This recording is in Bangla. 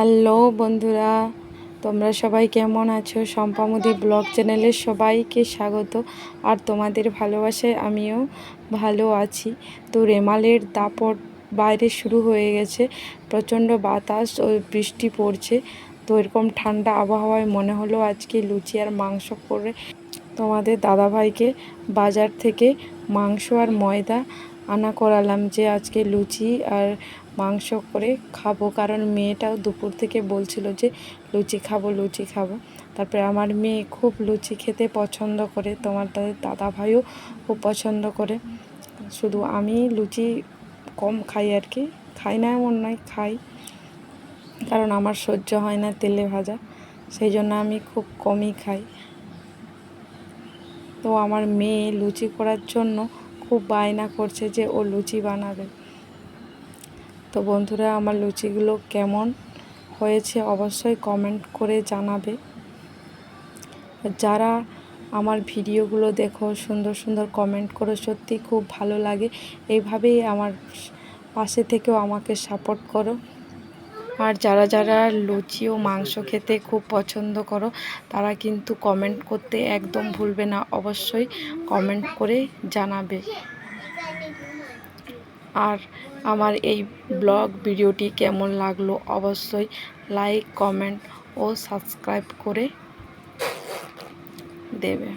হ্যালো বন্ধুরা, তোমরা সবাই কেমন আছো? সম্পামুদি ব্লগ চ্যানেলের সবাইকে স্বাগত। আর তোমাদের ভালোবাসায় আমিও ভালো আছি। তো রেমালের দাপট বাইরে শুরু হয়ে গেছে। প্রচণ্ড বাতাস ও বৃষ্টি পড়ছে। তো এরকম ঠান্ডা আবহাওয়ায় মনে হলো আজকে লুচি আর মাংস করে তোমাদের দাদাভাইকে বাজার থেকে মাংস আর ময়দা আনা করালাম যে আজকে লুচি আর মাংস করে খাব। কারণ মেয়েটাও দুপুর থেকে বলছিল যে, লুচি খাব লুচি খাব। তারপরে আমার মেয়ে খুব লুচি খেতে পছন্দ করে। তোমার তাদের দাদা ভাইও খুব পছন্দ করে। শুধু আমি লুচি কম খাই আর কি। খাই না এমন নয়, খাই। কারণ আমার সহ্য হয় না তেলে ভাজা। সেই জন্য আমি খুব কমই খাই। তো আমার মেয়ে লুচি করার জন্য খুব বায়না করছে যে ও লুচি বানাবে। তো বন্ধুরা, আমার লুচিগুলো কেমন হয়েছে অবশ্যই কমেন্ট করে জানাবে। যারা আমার ভিডিওগুলো দেখো, সুন্দর সুন্দর কমেন্ট করো, সত্যি খুব ভালো লাগে। এইভাবেই আমার পাশে থেকেও আমাকে সাপোর্ট করো। আর যারা যারা লুচি ও মাংস খেতে খুব পছন্দ করো, তারা কিন্তু কমেন্ট করতে একদম ভুলবে না। অবশ্যই কমেন্ট করে জানাবে। আর আমার এই ব্লগ ভিডিওটি কেমন লাগল অবশ্যই লাইক কমেন্ট ও সাবস্ক্রাইব করে দেবে।